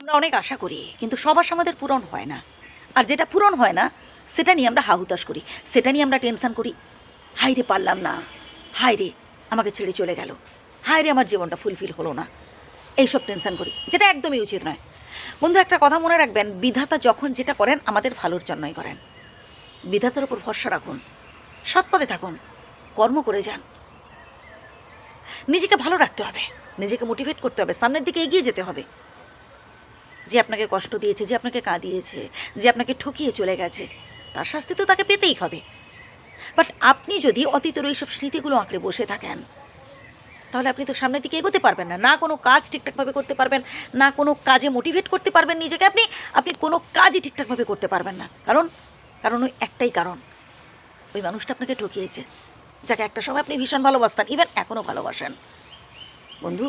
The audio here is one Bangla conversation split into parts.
আমরা অনেক আশা করি, কিন্তু সব আশা আমাদের পূরণ হয় না। আর যেটা পূরণ হয় না, সেটা নিয়ে আমরা হাহুতাশ করি, সেটা নিয়ে আমরা টেনশন করি। হাই রে, পারলাম না। হাই রে, আমাকে ছেড়ে চলে গেল। হাই রে, আমার জীবনটা ফুলফিল হলো না। এইসব টেনশন করি, যেটা একদমই উচিত নয়। বন্ধু, একটা কথা মনে রাখবেন, বিধাতা যখন যেটা করেন, আমাদের ভালোর জন্যই করেন। বিধাতার উপর ভরসা রাখুন, সৎ পথে থাকুন, কর্ম করে যান। নিজেকে ভালো রাখতে হবে, নিজেকে মোটিভেট করতে হবে, সামনের দিকে এগিয়ে যেতে হবে। যে আপনাকে কষ্ট দিয়েছে, যে আপনাকে কাঁদিয়েছে, যে আপনাকে ঠকিয়ে চলে গেছে, তার শাস্তি তো তাকে পেতেই হবে। বাট আপনি যদি অতীতের ওই সব স্মৃতিগুলো আঁকড়ে বসে থাকেন, তাহলে আপনি তো সামনের দিকে এগোতে পারবেন না। না কোনো কাজ ঠিকঠাকভাবে করতে পারবেন, না কোনো কাজে মোটিভেট করতে পারবেন নিজেকে, আপনি আপনি কোনো কাজই ঠিকঠাকভাবে করতে পারবেন না। কারণ কারণ ওই একটাই কারণ, ওই মানুষটা আপনাকে ঠকিয়েছে, যাকে একটা সময় আপনি ভীষণ ভালোবাসতেন ইভেন এখনও ভালোবাসেন। বন্ধু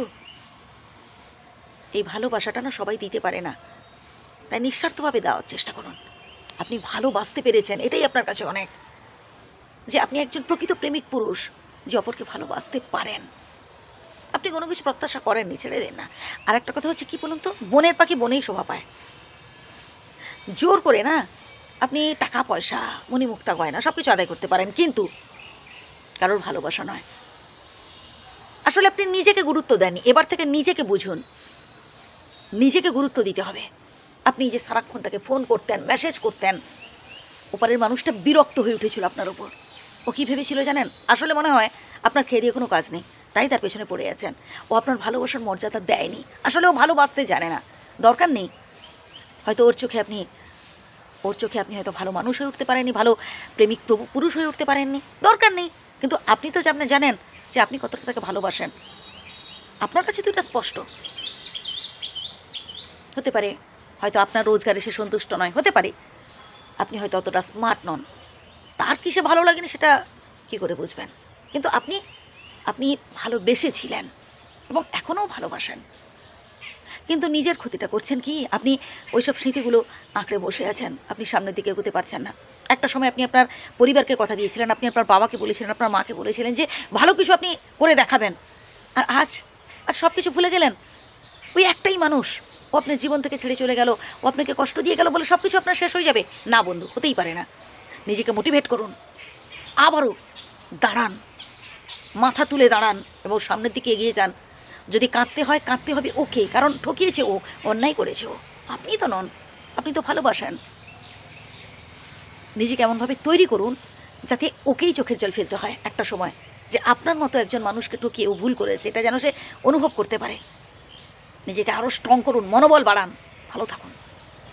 এই ভালোবাসাটা না সবাই দিতে পারে না। তাই নিঃস্বার্থভাবে দেওয়ার চেষ্টা করুন। আপনি ভালোবাসতে পেরেছেন, এটাই আপনার কাছে অনেক। যে আপনি একজন প্রকৃত প্রেমিক পুরুষ, যে অপরকে ভালোবাসতে পারেন। আপনি কোনো কিছু প্রত্যাশা করেননি, ছেড়ে দেন না। আর একটা কথা হচ্ছে কি বলুন তো? বনের পাখি বনেই শোভা পায়। জোর করে না? আপনি টাকা, পয়সা, মণিমুক্তা গয়না সব কিছু আদায় করতে পারেন, কিন্তু কারোর ভালোবাসা নয়। আসলে আপনি নিজেকে গুরুত্ব দেননি, এবার থেকে নিজেকে বুঝুন। নিজেকে গুরুত্ব দিতে হবে। আপনি যে সারাক্ষণ তাকে ফোন করতেন মেসেজ করতেন, ওপারের মানুষটা বিরক্ত হয়ে উঠেছিল আপনার ওপর ও কী ভেবেছিল জানেন? আসলে মনে হয় আপনার খেয়ে দিয়ে কোনো কাজ নেই, তাই তার পেছনে পড়ে আছেন। ও আপনার ভালোবাসার মর্যাদা দেয়নি। আসলে ও ভালোবাসতে জানে না। দরকার নেই। হয়তো ওর চোখে আপনি, ওর চোখে আপনি হয়তো ভালো মানুষ হয়ে উঠতে পারেননি, ভালো প্রেমিক প্রভু পুরুষ হয়ে উঠতে পারেননি। দরকার নেই। কিন্তু আপনি তো আপনি জানেন, যে আপনি কতটা তাকে ভালোবাসেন। আপনার কাছে তো এটা স্পষ্ট। হতে পারে। হয়তো আপনার রোজগারে সে সন্তুষ্ট নয়, হতে পারে। আপনি হয়তো অতটা স্মার্ট নন। তার কিসে ভালো লাগেনি সেটা কি করে বুঝবেন? কিন্তু আপনি আপনি ভালোবেসেছিলেন এবং এখনও ভালোবাসেন। কিন্তু নিজের ক্ষতিটা করছেন কি? আপনি ওইসব স্মৃতিগুলো আঁকড়ে বসে আছেন। আপনি সামনের দিকে এগোতে পারছেন না। একটা সময় আপনি আপনার পরিবারকে কথা দিয়েছিলেন, আপনি আপনার বাবাকে বলেছিলেন, আপনার মাকে বলেছিলেন যে, ভালো কিছু আপনি করে দেখাবেন। আর আজ আর সব কিছু ভুলে গেলেন? ওই একটাই মানুষ। ও আপনার জীবন থেকে ছেড়ে চলে গেল, ও আপনাকে কষ্ট দিয়ে গেল বলে সব কিছু আপনার শেষ হয়ে যাবে? না বন্ধু, হতেই পারে না। নিজেকে মোটিভেট করুন। আবারও দাঁড়ান। মাথা তুলে দাঁড়ান এবং সামনের দিকে এগিয়ে যান। যদি কাঁদতে হয়, কাঁদতে হবে ওকে, কারণ ঠকিয়েছে ও, অন্যায় করেছে ও। আপনি তো নন, আপনি তো ভালোবাসেন। নিজেকে এমনভাবে তৈরি করুন যাতে ওকেই চোখের জল ফেলতে হয় একটা সময়, যে আপনার মতো একজন মানুষকে ঠকিয়ে ও ভুল করেছে, এটা যেন সে অনুভব করতে পারে। নিজেকে আরও স্ট্রং করুন মনোবল বাড়ান। ভালো থাকুন।